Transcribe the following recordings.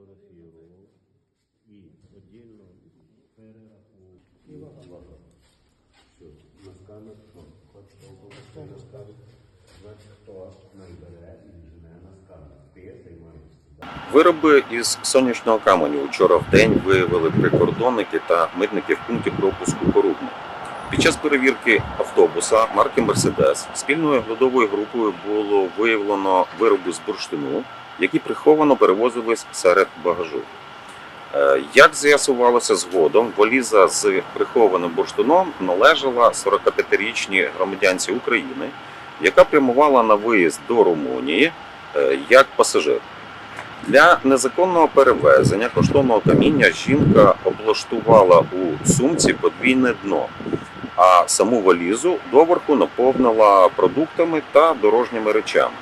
сфотографировал и отдельно перераховал. Все, на сканер, що? Хочете обов'язково на сканер? Значить, хто набере і візьме на сканер? Ти займаєшся. Вироби із сонячного каменю вчора в день виявили прикордонники та митники в пункті пропуску Порубне. Під час перевірки автобуса марки Мерседес спільною глядовою групою було виявлено вироби з бурштину, які приховано перевозились серед багажу. Е, Як з'ясувалося згодом, валіза з прихованим бурштином належала 45-річній громадянці України, яка прямувала на виїзд до Румунії е, як пасажир. Для незаконного перевезення коштовного каміння жінка облаштувала у сумці подвійне дно, а саму валізу доверху наповнила продуктами та дорожніми речами.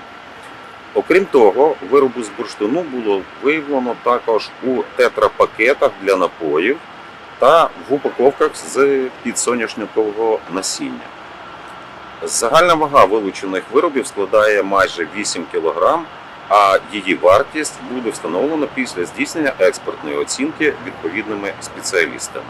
Окрім того, виробу з бурштину було виявлено також у тетрапакетах для напоїв та в упаковках з підсоняшникового насіння. Загальна вага вилучених виробів складає майже 8 кг, а її вартість буде встановлена після здійснення експертної оцінки відповідними спеціалістами.